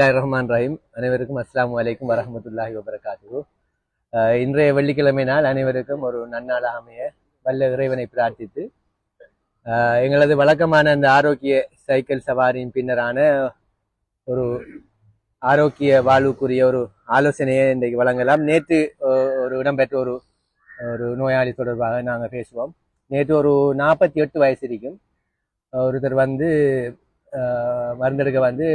பிஸ்மில்லாஹிர் ரஹ்மான் ரஹீம் அனைவருக்கும் அஸ்லாம் வலைக்கும் வரமத்துல்லாஹி வபரகாத்து இன்றைய வெள்ளிக்கிழமை நாள் அனைவருக்கும் ஒரு நன்னாளாக அமைய வல்ல இறைவனை பிரார்த்தித்து எங்களது வழக்கமான அந்த ஆரோக்கிய சைக்கிள் சவாரியின் பின்னரான ஒரு ஆரோக்கிய வாழ்வுக்குரிய ஒரு ஆலோசனையை இன்றைக்கு வழங்கலாம். நேற்று ஒரு இடம்பெற்ற ஒரு ஒரு நோயாளி தொடர்பாக நாங்கள் பேசுவோம். நேற்று ஒரு நாற்பத்தி எட்டு வயசு இருக்கும். ஒருத்தர் வந்து மருந்தெடுக்க வந்து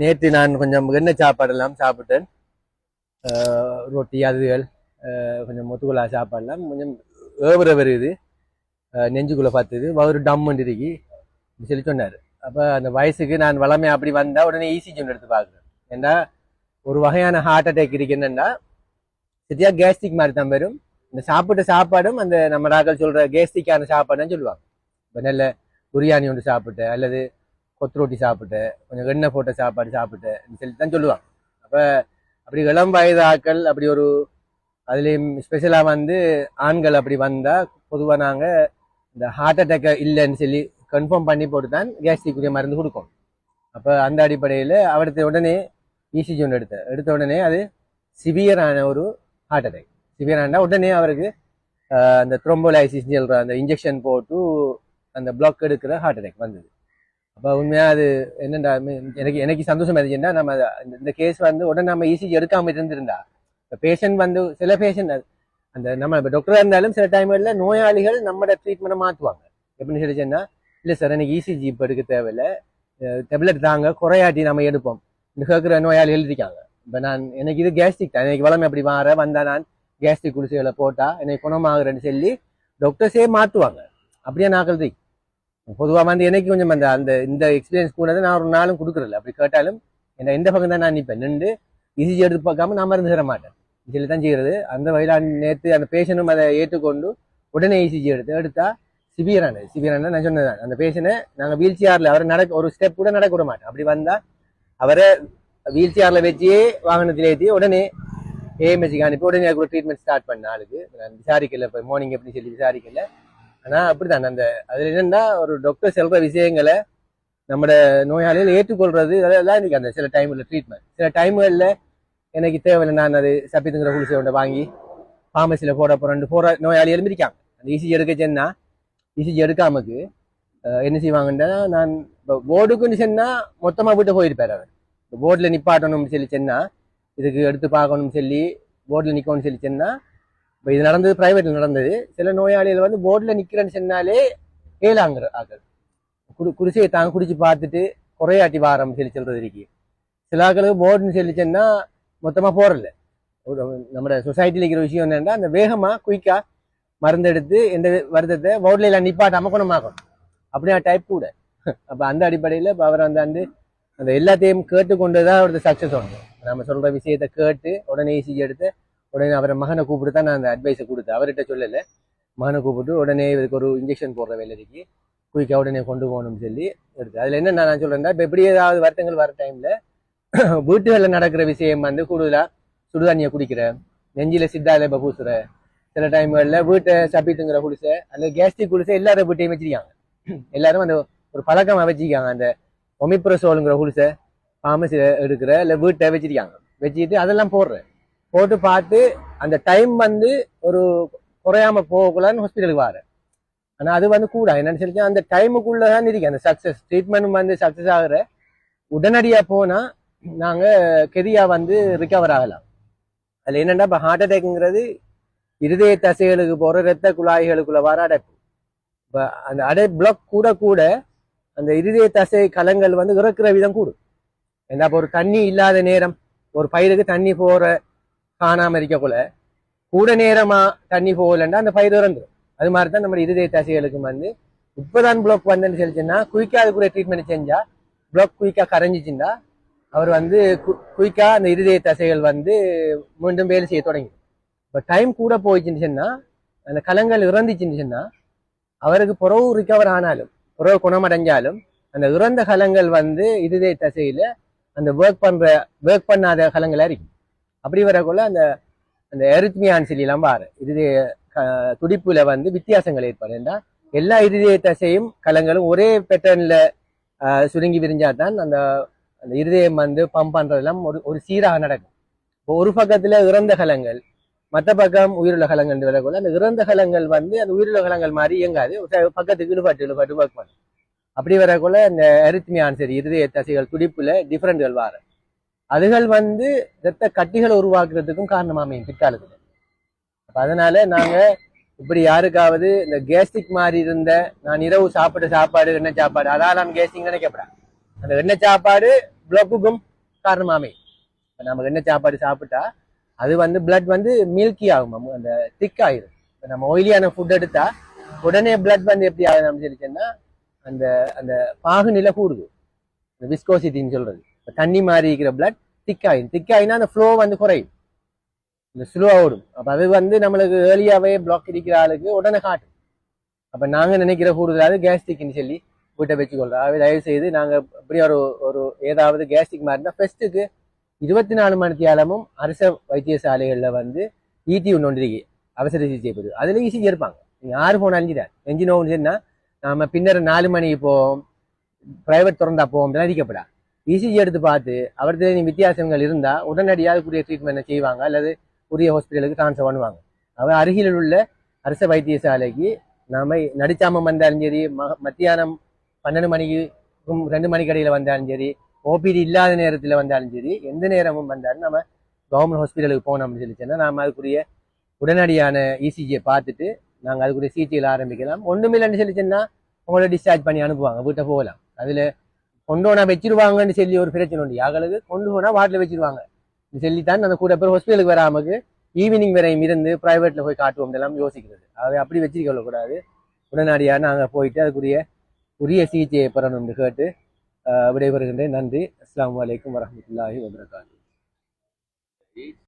நேற்று நான் கொஞ்சம் எண்ணெய் சாப்பாடெல்லாம் சாப்பிட்டேன். ரொட்டி அதுகள் கொஞ்சம் முத்துக்குள்ளா சாப்பாடெல்லாம் கொஞ்சம் ஏவுற வருது. நெஞ்சுக்குள்ளே நெஞ்சுக்குள்ள பார்த்தது ஒரு டம்முன்னு இருக்கி. சொல்லி சொன்னார். அப்போ அந்த வயசுக்கு நான் வளமை அப்படி வந்தால் உடனே ஈஸி ஒன்று எடுத்து பார்க்குறேன் ஏன்னா ஒரு வகையான ஹார்ட் அட்டாக் இருக்கு என்னென்னா சரியாக கேஸ்ட்ரிக் மாதிரி தான் வரும். இந்த சாப்பிட்ட சாப்பாடும் அந்த நம்ம நாக்கள் சொல்கிற கேஸ்ட்ரிக்கான சாப்பாடுன்னு சொல்லுவாங்க. இப்போ நல்ல பிரியாணி ஒன்று சாப்பிட்டேன். அல்லது கொத்து ரொட்டி சாப்பிட்டு கொஞ்சம் எண்ணெய் போட்ட சாப்பாடு சாப்பிட்டு சொல்லி தான் சொல்லுவாங்க. அப்போ அப்படி இளம் வயது ஆட்கள் அப்படி ஒரு அதுலேயும் ஸ்பெஷலாக வந்து ஆண்கள் அப்படி வந்தால் பொதுவாக நாங்கள் இந்த ஹார்ட் அட்டாக்கை இல்லைன்னு சொல்லி கன்ஃபார்ம் பண்ணி போட்டு தான் கேஸ்ட்ரிக்குரிய மருந்து கொடுக்கும். அப்போ அந்த அடிப்படையில் அவடுத்த உடனே இசிஜி ஒன்று எடுத்தேன் எடுத்த உடனே அது சிவியரான ஒரு ஹார்ட் அட்டாக் சிவியரானா உடனே அவருக்கு அந்த த்ரோம்போலைசிஸ் சொல்கிற அந்த இன்ஜெக்ஷன் போட்டு அந்த பிளாக் எடுக்கிற ஹார்ட் அட்டாக் வந்தது. அப்போ உண்மையாக அது என்னண்டா? எனக்கு எனக்கு சந்தோஷம் இருந்துச்சுன்னா நம்ம இந்த- கேஸ் வந்து உடனே நம்ம ஈசிஜி எடுக்காமல் இருந்திருந்தா. இப்போ பேஷண்ட் வந்து சில பேஷண்ட் அந்த நம்ம இப்போ டாக்டராக இருந்தாலும் சில டைம்ல நோயாளிகள் நம்மளோட ட்ரீட்மெண்ட்டை மாற்றுவாங்க எப்படின்னு சொல்லி இல்லை சார் எனக்கு இசிஜி இப்போ எடுக்க தேவையில்லை. டெப்லெட் தாங்க குறையாட்டி நம்ம எடுப்போம். இந்த கேட்குற நோயாளிகள் இருக்காங்க இப்போ நான் எனக்கு இது கேஸ்ட்ரிக் தான். எனக்கு வளமை அப்படி மாற வந்தால் நான் கேஸ்ட்ரிக் குடிசைகளை போட்டால் எனக்கு குணமாகுறேன்னு சொல்லி டாக்டர்ஸே மாற்றுவாங்க அப்படியே நான் இருக்கு பொதுவாக வந்து எனக்கு கொஞ்சம் அந்த அந்த இந்த எக்ஸ்பீரியன்ஸ் கூட நான் ஒரு நாளும் கொடுக்குறதில்ல. அப்படி கேட்டாலும் என்ன எந்த பக்கம் தான் நான் நிற்பேன் நின்று இசிஜி எடுத்து பார்க்காம நான் மருந்து தர மாட்டேன். இதில் தான் செய்கிறது அந்த வயலான் நேற்று அந்த பேஷண்ட்டும் அதை ஏற்றுக்கொண்டு உடனே இசிஜி எடுத்து எடுத்தா சிவியரானது. சிவியரான நான் சொன்னதான் அந்த பேஷனை நாங்கள் வீல் சேரில் அவரை நடக்க ஒரு ஸ்டெப் கூட நடக்க விட மாட்டோம். அப்படி வந்தால் அவரை வீல் சேரில் வச்சே வாகனத்தில் ஏற்றி உடனே ஏஎம்எஸ்சிக்கு அனுப்பி உடனே கூட ட்ரீட்மெண்ட் ஸ்டார்ட் பண்ண ஆளுக்கு. விசாரிக்கல இப்போ மார்னிங் எப்படி சொல்லி விசாரிக்கல. ஆனால் அப்படிதான் அந்த அதில் என்னென்னா ஒரு டாக்டர் சொல்கிற விஷயங்களை நம்மட நோயாளிகள் ஏற்றுக்கொள்றது அதெல்லாம் இன்னைக்கு அந்த சில டைமில் ட்ரீட்மெண்ட் சில டைம்களில் எனக்கு தேவையில்லை நான் அது சப்பித்துங்கிற குளிசை ஒன்றை வாங்கி ஃபார்மசியில் போட போகிறேன் போகிற நோயாளி எழுந்திருக்காங்க. அந்த இசிஜி எடுக்க சென்னா இசிஜி எடுக்காமக்கு என்ன செய்வாங்கன்னா நான் இப்போ போர்டுக்குன்னு சொன்னால் மொத்தமாக விட்டு போயிருப்பார் அவர். இப்போ போர்டில் நிப்பாட்டணும்னு சொல்லி சொன்னால் இதுக்கு எடுத்து பார்க்கணும்னு சொல்லி போர்டில் நிற்கணும்னு சொல்லி சொன்னால் இப்போ இது நடந்தது ப்ரைவேட்டில் நடந்தது. சில நோயாளிகள் வந்து போர்டில் நிற்கிறேன்னு சொன்னாலே ஏழாங்கிற ஆக்கள். குடி குடிசையை தாங்க குடிச்சு பார்த்துட்டு குறையாட்டி வாரம் சொல்லி சொல்றது இருக்கு. சில ஆக்களுக்கு போர்டுன்னு சொல்லி சொன்னா மொத்தமாக போறல நம்ம சொசைட்டியில் இருக்கிற விஷயம் என்னென்னா அந்த வேகமாக குயிக்காக மருந்தெடுத்து எந்த வருத்தத்தை போர்டில் எல்லாம் நிப்பாட்டாம குணமாக்கணும். அப்படியா டைப் கூட. அப்போ அந்த அடிப்படையில் இப்போ அவர் அந்த வந்து அந்த எல்லாத்தையும் கேட்டுக்கொண்டு தான் அவரது சக்ஸஸ் ஆகும் நம்ம சொல்ற விஷயத்தை கேட்டு உடனே ஈஸி எடுத்து உடனே அவரை மகனை கூப்பிட்டு தான் நான் அந்த அட்வைஸை கொடுத்தேன். அவர்கிட்ட சொல்லலை. மகனை கூப்பிட்டு உடனே இவருக்கு ஒரு இன்ஜெக்ஷன் போடுற வேலைக்கு குயிக்காக உடனே கொண்டு போகணும்னு சொல்லி எடுத்து. அதில் என்ன நான் சொல்கிறேன்னா இப்போ எப்படி ஏதாவது வருத்தங்கள் வர டைமில் வீட்டுகளில் நடக்கிற விஷயம் வந்து கூடுதலாக சுடுதண்ணியை குடிக்கிற நெஞ்சில் சித்தால இப்போ பூசுற சில டைம்களில் வீட்டை சப்பித்துங்கிற குடிசை அல்லது கேஸ்ட்ரிக் குடிசை எல்லாரும் வீட்டையும் வச்சிருக்காங்க. எல்லாரும் அந்த ஒரு பழக்கமாக வச்சிருக்காங்க. அந்த ஒமிப்ரசோலுங்கிற குடிசை ஃபார்மசியில் எடுக்கிற இல்லை வீட்டை வச்சிருக்காங்க. வச்சுக்கிட்டு அதெல்லாம் போடுறேன் போட்டு பார்த்து அந்த டைம் வந்து ஒரு குறையாம போகக்கூடாதுன்னு ஹாஸ்பிட்டலுக்கு வரேன் ஆனால் அது வந்து கூட என்னன்னு சொல்லி அந்த டைமுக்குள்ளே தான் இருக்கு. அந்த சக்ஸஸ் ட்ரீட்மெண்ட் வந்து சக்ஸஸ் ஆகுற உடனடியாக போனால் நாங்கள் கெரியா வந்து ரிகவர் ஆகலாம். அதில் என்னென்னா இப்போ ஹார்ட் அட்டாக்ங்கிறது இருதய தசைகளுக்கு போகிற ரத்த குழாய்களுக்குள்ள வர அடைப்பு. இப்போ அந்த அடை பிளாக் கூட கூட அந்த இருதய தசை கலங்கள் வந்து இறக்குற விதம் கூடும். ஏன்னா இப்போ ஒரு தண்ணி இல்லாத நேரம் ஒரு பயிருக்கு தண்ணி போற காணாமல் இருக்கக்குள்ள கூட நேரமாக தண்ணி போகலன்னா அந்த பயிர் இறந்துடும் அது மாதிரி தான் நம்ம இருதய தசைகளுக்கு வந்து இப்பதான் பிளாக் வந்தேன்னு சொல்லிச்சுன்னா குயிக்கா அதுக்குரிய ட்ரீட்மெண்ட் செஞ்சால் பிளாக் குயிக்காக கரைஞ்சிச்சுன்னா அவர் வந்து குயிக்காக அந்த இருதய தசைகள் வந்து மீண்டும் வேலை செய்ய தொடங்கி இப்போ டைம் கூட போயிடுச்சுன்னு அந்த கலங்கள் இறந்துச்சுன்னு அவருக்கு புறவு ரிகவர் ஆனாலும் புறவு குணமடைஞ்சாலும் அந்த இறந்த கலங்கள் வந்து இருதய தசையில் அந்த ஒர்க் பண்ணுற ஒர்க் பண்ணாத கலங்களாக இருக்கும். அப்படி வரக்குள்ள அந்த அந்த எரித்மியான் சொல்லலாம் பாரு. இருதய க- துடிப்புல வந்து வித்தியாசங்கள் ஏற்படும். ஏன்னா எல்லா இருதய தசையும் கலங்களும் ஒரே பேட்டர்ன்ல சுருங்கி விரிஞ்சாதான் அந்த அந்த இருதயம் வந்து பம்ப் பண்றதெல்லாம் ஒரு ஒரு சீராக நடக்கும். இப்போ ஒரு பக்கத்துல இறந்த கலங்கள் மற்ற பக்கம் உயிருள்ள கலங்கள் வரக்குள்ள அந்த இறந்த கலங்கள் வந்து அந்த உயிருள்ள கலங்கள் மாதிரி இயங்காது. பக்கத்துக்கு இழுபாட்டு இழுபாட்டு ஒர்க் பண்ணும். அப்படி வரக்குள்ள அந்த அரித்மியான் சரி இருதய தசைகள் துடிப்புல டிஃப்ரெண்ட்கள் வாரம். அதுகள் வந்து இரத்த கட்டிகளை உருவாக்குறதுக்கும் காரணமாக அமையும் பிற்காலத்தில். அப்போ அதனால நாங்கள் இப்படி யாருக்காவது இந்த கேஸ்ட்ரிக் மாதிரி இருந்த நான் இரவு சாப்பிட்ட சாப்பாடு எண்ணெய் சாப்பாடு அதான் நான் கேஸ்ட்ரிக் நினைக்கப்படா. அந்த எண்ணெய் சாப்பாடு பிளப்புக்கும் காரணமாக அமையும் இப்போ நம்ம எண்ணெய் சாப்பாடு சாப்பிட்டா அது வந்து பிளட் வந்து மில்கி ஆகும்? அந்த திக் ஆயிரும். இப்போ நம்ம ஒயிலியான ஃபுட் எடுத்தா உடனே பிளட் வந்து எப்படி ஆகுது அப்படின்னு அந்த அந்த பாகுநிலை கூடுது. இந்த விஸ்கோசிட்டின்னு சொல்றது. இப்போ தண்ணி மாதிரி இருக்கிற பிளட் திக் ஆயிரும் திக் அந்த ஃப்ளோ வந்து குறையும். இந்த ஸ்லோவாக ஓடும். அப்போ அது வந்து நம்மளுக்கு ஏர்லியாகவே பிளாக் இருக்கிற ஆளுக்கு உடனே காட்டும் அப்போ நாங்கள் நினைக்கிற கூடுதலாவது கேஸ்டிக்னு சொல்லி வீட்டை வச்சுக்கொள்றோம். அதாவது தயவு செய்து நாங்கள் இப்படி ஒரு ஒரு ஏதாவது கேஸ்டிக் மாதிரி இருந்தால் ஃபெஸ்ட்டுக்கு இருபத்தி நாலு மணி தியாலமும் அரச வைத்தியசாலைகளில் வந்து ஈட்டி ஒன்று ஒன்று ஒன்றிருக்கு அவசர சிகிச்சை பிரிவு அதில் ஈஸியாக இருப்பாங்க நீங்கள் ஆறு போனாலும் தான். நெஞ்சு நோவுன்னு சொன்னால் நம்ம பின்னர் நாலு மணிக்கு போவோம். பிரைவேட் திறந்தா போவோம். அறிக்கப்படா இசிஜி எடுத்து பார்த்து அவர்கிட்ட நீ வித்தியாசங்கள் இருந்தால் உடனடியாக அதுக்குரிய ட்ரீட்மெண்ட் செய்வாங்க? அல்லது உரிய ஹாஸ்பிட்டலுக்கு ட்ரான்ஸ்ஃபர் பண்ணுவாங்க. அவன் அருகில் உள்ள அரச வைத்தியசாலைக்கு நாம நடிச்சாமம் வந்தாலும் சரி ம- மத்தியானம் பன்னெண்டு மணிக்கும் ரெண்டு மணிக்கு இடையில வந்தாலும் சரி ஓபிடி இல்லாத நேரத்தில் வந்தாலும் சரி எந்த நேரமும் வந்தாலும் நம்ம கவர்மெண்ட் ஹாஸ்பிட்டலுக்கு போனோம்னு சொல்லி சொன்னா நாம அதுக்குரிய உடனடியான இசிஜியை பார்த்துட்டு நாங்கள் அதுக்குரிய சிகிச்சையில் ஆரம்பிக்கலாம். ஒன்றுமில்லைன்னு சொல்லி சொன்னா உங்களை டிஸ்சார்ஜ் பண்ணி அனுப்புவாங்க. வீட்டை போகலாம். அதில் கொண்டு போனா வச்சிருவாங்கன்னு சொல்லி ஒரு பிரச்சனை உண்டு. யாங்களுக்கு கொண்டு போனா வாட்டில் வச்சிருவாங்க. சொல்லித்தான் அந்த கூட பேர் ஹாஸ்பிட்டலுக்கு வராமக்கு ஈவினிங் வரையும் இருந்து பிரைவேட்ல போய் காட்டுவோம் எல்லாம் யோசிக்கிறது. அதை அப்படி வச்சிருக்க கூடாது. உடனடியாக நாங்கள் போயிட்டு அதுக்குரிய உரிய சிகிச்சையை பெறணும்னு கேட்டு அஹ், விடைபெறுகின்றேன். நன்றி. அஸ்லாம் அலைக்கும் வரமத்துல்லாஹி வபரகாத்து